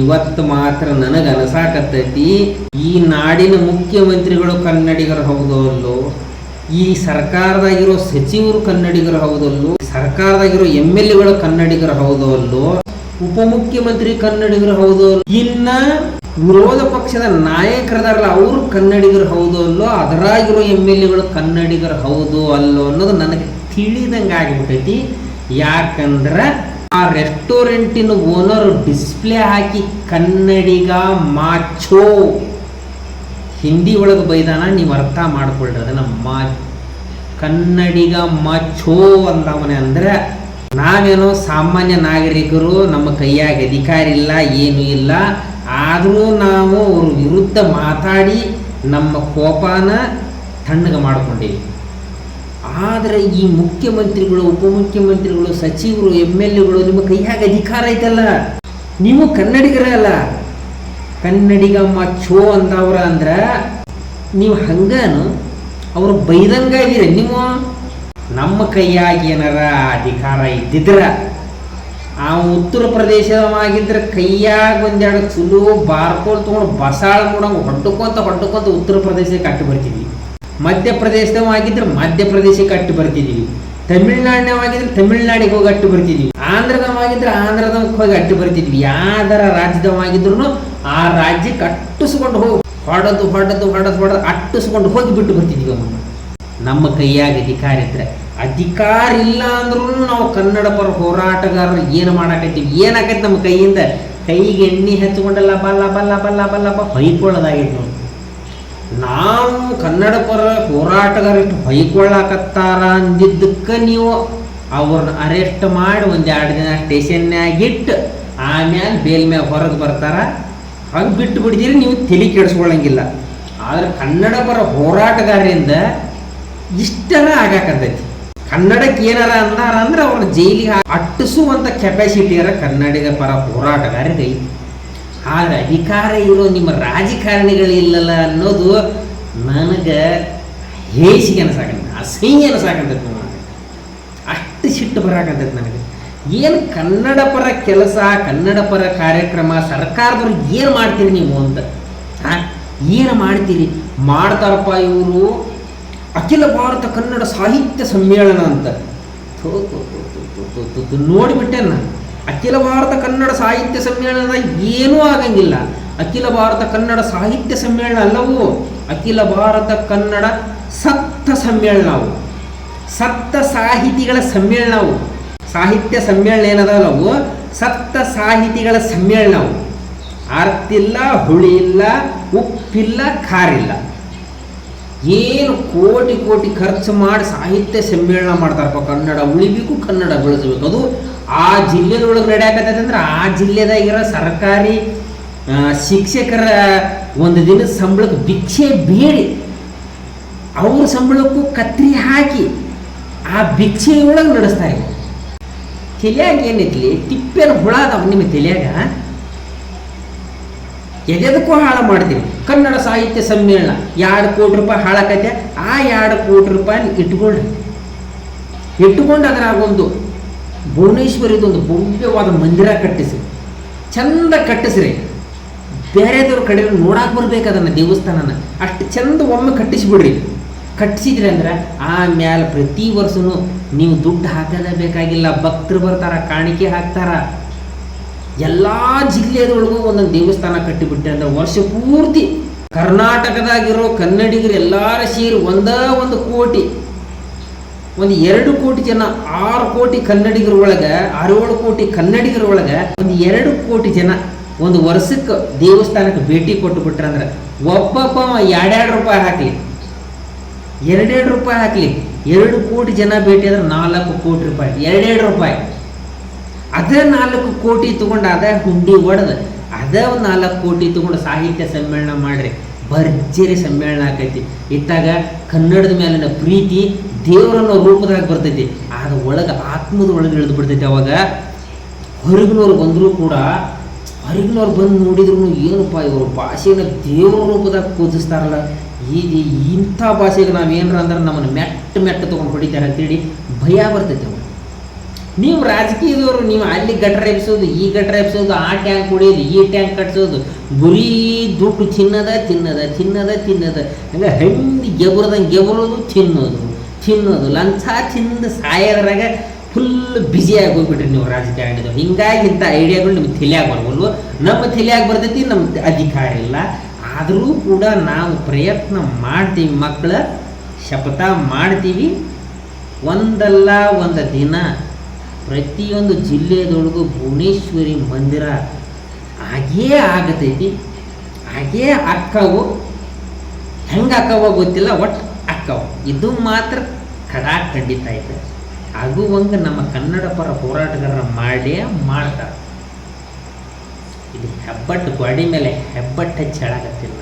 ಇವತ್ತು ಮಾತ್ರ ನನಗೆ ಅನಸಾಕತ್ತೈತಿ, ಈ ನಾಡಿನ ಮುಖ್ಯಮಂತ್ರಿಗಳು ಕನ್ನಡಿಗರು ಹೌದೋ ಅಲ್ಲೋ ಈ ಸರ್ಕಾರದಾಗಿರೋ ಸಚಿವರು ಕನ್ನಡಿಗರು ಹೌದಲ್ಲೋ? ಸರ್ಕಾರದಾಗಿರೋ ಎಂ ಎಲ್ ಎಗಳು ಕನ್ನಡಿಗರು ಹೌದೋ ಅಲ್ಲೋ ಉಪಮುಖ್ಯಮಂತ್ರಿ ಕನ್ನಡಿಗರು ಹೌದೋ ಇನ್ನ ವಿರೋಧ ಪಕ್ಷದ ನಾಯಕರದಾರಲ್ಲ ಅವರು ಕನ್ನಡಿಗರು ಹೌದೋ ಅಲ್ಲೋ ಅದರಾಗಿರೋ ಎಂ ಎಲ್ ಎಗಳು ಕನ್ನಡಿಗರು ಹೌದು ಅಲ್ಲೋ ಅನ್ನೋದು ನನಗೆ ತಿಳಿದಂಗೆ ಆಗಿಬಿಟ್ಟೈತಿ ಯಾಕಂದ್ರೆ ಆ ರೆಸ್ಟೋರೆಂಟಿನ ಓನರ್ ಡಿಸ್ಪ್ಲೇ ಹಾಕಿ ಕನ್ನಡಿಗ ಮಾಚೋ ಹಿಂದಿ ಒಳಗೆ ಬೈದಾನ, ನೀವು ಅರ್ಥ ಮಾಡ್ಕೊಳ್ರಿ ಅದನ್ನ ಮಾ, ಕನ್ನಡಿಗ ಮಾಚೋ ಅಂದವನೆ ಅಂದ್ರೆ ನಾವೇನೋ ಸಾಮಾನ್ಯ ನಾಗರಿಕರು, ನಮ್ಮ ಕೈಯಾಗ ಅಧಿಕಾರ ಇಲ್ಲ, ಏನು ಇಲ್ಲ, ಆದರೂ ನಾವು ಅವ್ರ ವಿರುದ್ಧ ಮಾತಾಡಿ ನಮ್ಮ ಕೋಪನ ತಣ್ಣಗೆ ಮಾಡ್ಕೊಂಡೀವಿ. ಆದರೆ ಈ ಮುಖ್ಯಮಂತ್ರಿಗಳು, ಉಪಮುಖ್ಯಮಂತ್ರಿಗಳು, ಸಚಿವರು ಎಂ ಎಲ್ ಎಗಳು ನಿಮ್ಮ ಕೈಯಾಗ ಅಧಿಕಾರ ಐತಲ್ಲ? ನೀವು ಕನ್ನಡಿಗರೇ ಅಲ್ಲ. ಕನ್ನಡಿಗ ಮಚ್ಚೋ ಅಂದವ್ರ ಅಂದ್ರೆ ನೀವು ಹಂಗನು? ಅವರು ಬೈದಂಗ ಇದೀರ ನೀವು? ನಮ್ಮ ಕೈಯಾಗಿ ಏನಾರ ಅಧಿಕಾರ ಇದ್ದಿದ್ರ, ಆ ಉತ್ತರ ಪ್ರದೇಶವಾಗಿದ್ರೆ ಕೈಯಾಗ ಒಂದೆರಡು ಚುಲು ಬಾರ್ಕೋಲ್ ತೊಗೊಂಡು ಬಸಾಳ ನೋಡಂಗ ಹೊಡ್ಕೊಂತ ಹೊಡ್ಕೊಂತ ಉತ್ತರ ಪ್ರದೇಶಕ್ಕೆ ಕಟ್ಟಿ ಬರ್ತಿದ್ವಿ. ಮಧ್ಯಪ್ರದೇಶದವಾಗಿದ್ರೆ ಮಧ್ಯಪ್ರದೇಶಕ್ಕೆ ಅಟ್ಟು ಬರ್ತಿದ್ದೀವಿ. ತಮಿಳ್ನಾಡಿನವಾಗಿದ್ರೆ ತಮಿಳ್ನಾಡಿಗೆ ಹೋಗಿ ಅಟ್ಟು ಬರ್ತಿದ್ವಿ ಆಂಧ್ರದವಾಗಿದ್ರೆ ಆಂಧ್ರದಕ್ಕೆ ಹೋಗಿ ಅಟ್ಟು ಬರ್ತಿದ್ವಿ ಯಾವ್ದಾರ ರಾಜ್ಯದವಾಗಿದ್ರು ಆ ರಾಜ್ಯಕ್ಕೆ ಅಟ್ಟಿಸ್ಕೊಂಡು ಹೋಗಿ ಹೊಡೆದು ಹೊಡೆದು ಹೊಡೆದು ಹೊಡೆದು ಅಟ್ಟಿಸ್ಕೊಂಡು ಹೋಗಿ ಬಿಟ್ಟು ಬರ್ತಿದ್ವಿ ಅವನು. ನಮ್ಮ ಕೈಯಾಗ ಅಧಿಕಾರ ಇದ್ರೆ. ಅಧಿಕಾರ ಇಲ್ಲ ಅಂದ್ರೂ ನಾವು ಕನ್ನಡ ಪರ ಹೋರಾಟಗಾರರು ಏನು ಮಾಡಾಕತ್ತೀವಿ? ಏನಾಕೈತಿ ನಮ್ಮ ಕೈಯಿಂದ? ಕೈಗೆ ಎಣ್ಣೆ ಹಚ್ಕೊಂಡಲ್ಲ ಬಲ್ಲ ಬಲ್ಲ ಬಲ್ಲ ಬಲ್ಲ ಬ ಹೊಯ್ಕೊಳ್ಳೋದಾಗೈತಿ ನೋಡಿ. ನಾವು ಕನ್ನಡ ಪರ ಹೋರಾಟಗಾರ ಇಷ್ಟು ಹೊಯ್ಕೊಳ್ಳಾಕತ್ತಾರ ಅಂದಿದ್ದಕ್ಕೆ ನೀವು ಅವ್ರನ್ನ ಅರೆಸ್ಟ್ ಮಾಡಿ ಒಂದೆರಡು ದಿನ ಸ್ಟೇಷನ್ಯಾಗ ಇಟ್ಟು ಆಮ್ಯಾಲ ಬೇಲ್ ಮ್ಯಾಗ ಹೊರಗೆ ಬರ್ತಾರ. ಹಂಗೆ ಬಿಟ್ಟು ಬಿಡ್ತೀರಿ ನೀವು ತಲೆ ಕೆಡಿಸ್ಕೊಳ್ಳಂಗಿಲ್ಲ ಆದ್ರೆ ಕನ್ನಡ ಪರ ಹೋರಾಟಗಾರರಿಂದ ಇಷ್ಟರ ಆಗಾಕತ್ತೈತಿ ಕನ್ನಡಕ್ಕೆ ಏನಾರ ಅಂದಾರ ಅಂದ್ರೆ ಅವ್ರನ್ನ ಜೈಲಿಗೆ ಅಟ್ಟಿಸುವಂಥ ಕೆಪಾಸಿಟಿಯರ ಕನ್ನಡಿಗ ಪರ ಹೋರಾಟಗಾರರಿಗೆ ಐತಿ. ಆದರೆ ಅಧಿಕಾರ ಇರೋ ನಿಮ್ಮ ರಾಜಕಾರಣಿಗಳಿಲ್ಲಲ್ಲ ಅನ್ನೋದು ನನಗೆ ಹೇಸಿಗೆ ಅನಿಸಾಕಂತ ಅಸಹ್ಯ ಅನಿಸಾಕಂತೈತೆ ನನಗೆ ಅಷ್ಟು ಸಿಟ್ಟು ಬರಾಕಂತೈತೆ ನನಗೆ ಏನು ಕನ್ನಡ ಪರ ಕೆಲಸ ಕನ್ನಡ ಪರ ಕಾರ್ಯಕ್ರಮ ಸರ್ಕಾರದವ್ರು ಏನು ಮಾಡ್ತೀರಿ ನೀವು ಅಂತ ಏನು ಮಾಡ್ತೀರಿ ಮಾಡ್ತಾರಪ್ಪ ಇವರು ಅಖಿಲ ಭಾರತ ಕನ್ನಡ ಸಾಹಿತ್ಯ ಸಮ್ಮೇಳನ ಅಂತ ನೋಡಿಬಿಟ್ಟೆ ನಾನು ಅಖಿಲ ಭಾರತ ಕನ್ನಡ ಸಾಹಿತ್ಯ ಸಮ್ಮೇಳನದ ಏನೂ ಆಗಂಗಿಲ್ಲ. ಅಖಿಲ ಭಾರತ ಕನ್ನಡ ಸಾಹಿತ್ಯ ಸಮ್ಮೇಳನ ಅಲ್ಲವು? ಅಖಿಲ ಭಾರತ ಕನ್ನಡ ಸಪ್ತ ಸಮ್ಮೇಳನವು ಸಪ್ತ ಸಾಹಿತಿಗಳ ಸಮ್ಮೇಳನವು ಸಾಹಿತ್ಯ ಸಮ್ಮೇಳನ ಏನದಲ್ಲವು ಸಪ್ತ ಸಾಹಿತಿಗಳ ಸಮ್ಮೇಳನವು ಅರ್ತಿಲ್ಲ ಹುಳಿ ಇಲ್ಲ ಉಪ್ಪಿಲ್ಲ, ಖಾರಿಲ್ಲ. ಏನು ಕೋಟಿ ಕೋಟಿ ಖರ್ಚು ಮಾಡಿ ಸಾಹಿತ್ಯ ಸಮ್ಮೇಳನ ಮಾಡ್ತಾರಪ್ಪ ಕನ್ನಡ ಉಳಿಬೇಕು, ಕನ್ನಡ ಬೆಳೆಸಬೇಕು. ಅದು ಆ ಜಿಲ್ಲೆದೊಳಗೆ ನಡೆಯಕತ್ತೈತೆ ಅಂದ್ರೆ ಆ ಜಿಲ್ಲೆದಾಗಿರೋ ಸರ್ಕಾರಿ ಶಿಕ್ಷಕರ ಒಂದು ದಿನದ ಸಂಬಳಕ್ಕೆ ಭಿಕ್ಷೆ ಬೇಡಿ. ಅವ್ರ ಸಂಬಳಕ್ಕೂ ಕತ್ರಿ ಹಾಕಿ ಆ ಭಿಕ್ಷೆಯೊಳಗೆ ನಡೆಸ್ತಾರೆ ತಲೆಯಾಗ ಏನೈತಿ ತಿಪ್ಪೆನ ಹುಳ ಅದಾವ ನಿಮ್ಮ ತಲೆಯಾಗ? ಎದೆದಕ್ಕೂ ಹಾಳು ಮಾಡ್ತೀವಿ ಕನ್ನಡ ಸಾಹಿತ್ಯ ಸಮ್ಮೇಳನ ಎರಡು ಕೋಟಿ ರೂಪಾಯಿ ಹಾಳಾಕೈತೆ, ಆ ಎರಡು ಕೋಟಿ ರೂಪಾಯಿ ಇಟ್ಕೊಳ್ರಿ ಇಟ್ಕೊಂಡು ಅದರಾಗ ಒಂದು ಭುವನೇಶ್ವರಿದೊಂದು ಭವ್ಯವಾದ ಮಂದಿರ ಕಟ್ಟಿಸಿ, ಚಂದ ಕಟ್ಟಿಸ್ರಿ. ಬೇರೆದವ್ರ ಕಡೆ ನೋಡಕ್ಕೆ ಬರ್ಬೇಕು ಅದನ್ನು ದೇವಸ್ಥಾನನ. ಅಷ್ಟು ಚಂದ ಒಮ್ಮೆ ಕಟ್ಟಿಸ್ಬಿಡ್ರಿ. ಕಟ್ಟಿಸಿದ್ರಿ ಅಂದ್ರೆ ಆಮೇಲೆ ಪ್ರತಿ ವರ್ಷನೂ ನೀವು ದುಡ್ಡು ಹಾಕದೇ ಬೇಕಾಗಿಲ್ಲ ಭಕ್ತರು ಬರ್ತಾರ, ಕಾಣಿಕೆ ಹಾಕ್ತಾರ. ಎಲ್ಲ ಜಿಲ್ಲೆದೊಳಗೂ ಒಂದೊಂದು ದೇವಸ್ಥಾನ ಕಟ್ಟಿಬಿಟ್ಟೆ ಅಂದ್ರೆ ವರ್ಷ ಪೂರ್ತಿ ಕರ್ನಾಟಕದಾಗಿರೋ ಕನ್ನಡಿಗರು ಎಲ್ಲರ ಸೇರಿ ಒಂದೇ ಒಂದು ಕೋಟಿ. ಒಂದು ಎರಡು ಕೋಟಿ ಜನ, ಆರು ಕೋಟಿ ಕನ್ನಡಿಗರೊಳಗೆ ಆರೇಳು ಕೋಟಿ ಕನ್ನಡಿಗರೊಳಗೆ ಒಂದು ಎರಡು ಕೋಟಿ ಜನ ಒಂದು ವರ್ಷಕ್ಕೆ ದೇವಸ್ಥಾನಕ್ಕೆ ಭೇಟಿ ಕೊಟ್ಟು ಒಬ್ಬೊಬ್ಬ ಎರಡೆರಡು ರೂಪಾಯಿ ಹಾಕಲಿ. ಎರಡೆರಡು ರೂಪಾಯಿ ಹಾಕಲಿ. ಎರಡು ಕೋಟಿ ಜನ ಭೇಟಿ ಅಂದ್ರೆ ನಾಲ್ಕು ಕೋಟಿ ರೂಪಾಯಿ, ಎರಡೆರಡು ರೂಪಾಯಿ. ಅದೇ ನಾಲ್ಕು ಕೋಟಿ ತಗೊಂಡು ಅದೇ ಹುಂಡಿ ಒಡೆದು ಅದೇ ಒಂದು ನಾಲ್ಕು ಕೋಟಿ ತಗೊಂಡು ಸಾಹಿತ್ಯ ಸಮ್ಮೇಳನ ಮಾಡ್ರಿ. ಭರ್ಜರಿ ಸಮ್ಮೇಳನ ಆಕೈತಿ. ಇತ್ತಾಗ ಕನ್ನಡದ ಮೇಲಿನ ಪ್ರೀತಿ ದೇವರನ್ನೋ ರೂಪದಾಗ ಬರ್ತೈತಿ. ಆಗ ಒಳಗೆ ಆತ್ಮದ ಒಳಗೆ ಇಳಿದು ಬಿಡ್ತೈತಿ ಅವಾಗ. ಹೊರಗಿನವ್ರು ಬಂದರೂ ಕೂಡ ಹೊರಗಿನವ್ರು ಬಂದು ನೋಡಿದ್ರು ಏನಪ್ಪ ಇವರು ಭಾಷೆನ ದೇವರ ರೂಪದಾಗ ಪೂಜಿಸ್ತಾರಲ್ಲ. ಇದು ಇಂಥ ಭಾಷೆಗೆ ನಾವು ಏನರ ಅಂದ್ರೆ ನಮ್ಮನ್ನು ಮೆಟ್ಟ ಮೆಟ್ಟ ತೊಗೊಂಡು ಹೊಡಿತಾರೆ ಅಂತೇಳಿ ಭಯ ಬರ್ತೈತೆ ನೀವು ರಾಜಕೀಯದವರು, ನೀವು ಅಲ್ಲಿ ಗಟ್ರ ಎಬ್ಸೋದು, ಈ ಗಟ್ರ ಎಬ್ಸೋದು, ಆ ಟ್ಯಾಂಕ್ ಕುಡಿಯೋದು, ಈ ಟ್ಯಾಂಕ್ ಕಟ್ಸೋದು ಗುರಿ ದುಡ್ಡು ತಿನ್ನದ ತಿನ್ನದ ತಿನ್ನದ ತಿನ್ನದ. ಹಂಗೆ ಹೆಂಗೆ ಗೆಬರದಂಗೆ ಗೆಬರೋದು ತಿನ್ನೋದು ತಿನ್ನೋದು. ಲಂಚ ತಿಂದು ಸಾಯೋದ್ರಾಗ ಫುಲ್ ಬ್ಯುಸಿಯಾಗಿ ಹೋಗ್ಬಿಟ್ರಿ ನೀವು ಆಗಿದ್ದು ಹಿಂಗಾಗಿ ಇಂಥ ಐಡಿಯಾಗಳು ನಿಮ್ಗೆ ತಿಳಿಯಾಗ ಬರ್ಬೋದು ನಮ್ಮ ತಿಳಿಯಾಗಿ ಬರ್ತೈತಿ ನಮ್ಮ ಅಧಿಕಾರ ಇಲ್ಲ. ಆದರೂ ಕೂಡ ನಾವು ಪ್ರಯತ್ನ ಮಾಡ್ತೀವಿ ಮಕ್ಕಳ ಶಪಥ ಮಾಡ್ತೀವಿ. ಒಂದಲ್ಲ ಒಂದು ದಿನ ಪ್ರತಿಯೊಂದು ಜಿಲ್ಲೆದೊಳಗೂ ಭುವನೇಶ್ವರಿ ಮಂದಿರ ಹಾಗೇ ಆಗತೈತಿ ಹಾಗೇ ಅಕ್ಕವು. ಹೆಂಗೆ ಅಕ್ಕವ ಗೊತ್ತಿಲ್ಲ ಒಟ್ಟು ಅಕ್ಕವ. ಇದು ಮಾತ್ರ ಕಡಾ ಖಂಡಿತ ಐತೆ. ಆಗುವಂಗೆ ನಮ್ಮ ಕನ್ನಡ ಪರ ಹೋರಾಟಗಾರರ ಮಾಡೇ ಮಾಡ್ತಾರೆ. ಇದು ಹೆಬ್ಬಟ್ಟು ಗೋಡಿ ಮೇಲೆ ಹೆಬ್ಬಟ್ಟು ಹೆಚ್ಚಾಗತ್ತಿಲ್ಲ